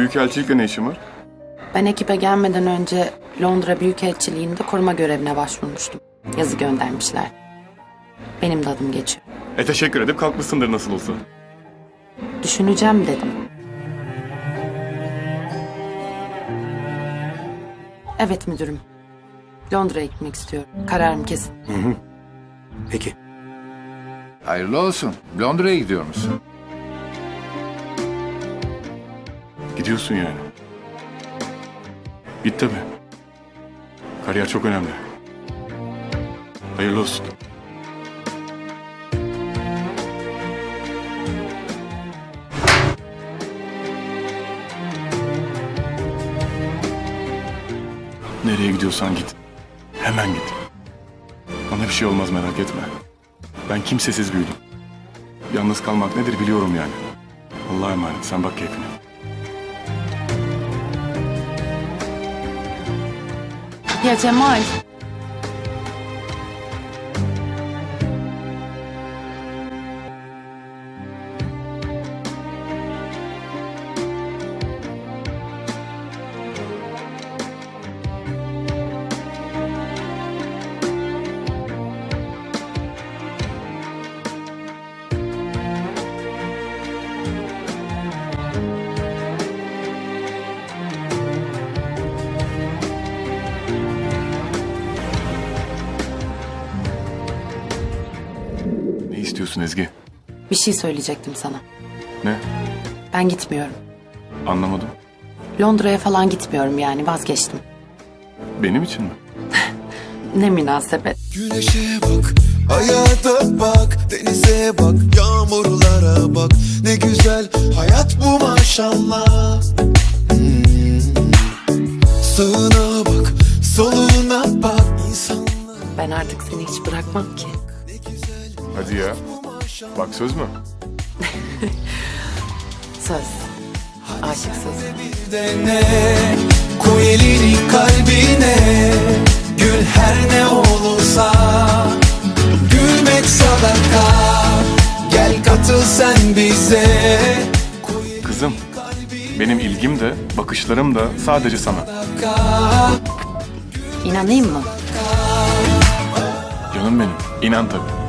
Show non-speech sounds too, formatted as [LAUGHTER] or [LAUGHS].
Büyükelçilikle ne işin var? Ben ekibe gelmeden önce Londra Büyükelçiliği'nde koruma görevine başvurmuştum. Yazı göndermişler. Benim de adım geçiyor. E teşekkür edip kalkmışsındır nasıl olsa. Düşüneceğim dedim. Evet müdürüm. Londra'ya gitmek istiyorum. Kararım kesin. Peki. Hayırlı olsun. Londra'ya gidiyor musun? Gidiyorsun yani. Git tabii. Kariyer çok önemli. Hayırlı olsun. Nereye gidiyorsan git. Hemen git. Bana bir şey olmaz merak etme. Ben kimsesiz büyüdüm. Yalnız kalmak nedir biliyorum yani. Allah'a emanet sen bak keyfine. Ya Cemal. İstiyorsun Ezgi? Bir şey söyleyecektim sana. Ne? Ben gitmiyorum. Anlamadım. Londra'ya falan gitmiyorum yani vazgeçtim. Benim için mi? Ne münasebet. Güneşe bak, hayata bak, denize bak, yağmurlara bak. Ne güzel hayat bu maşallah. Hmm. Sağına bak, soluna bak. İnsanlar Ben artık seni hiç bırakmam ki. Hadi ya. Bak söz mü? [LAUGHS] Söz. Aşık sözü. bir de ne? Koy elini kalbine, gül her ne olursa. Gülmek sadaka, gel katıl sen bize. Kızım, benim ilgim de, bakışlarım da sadece sana. İnanayım mı? Canım benim, inan tabii.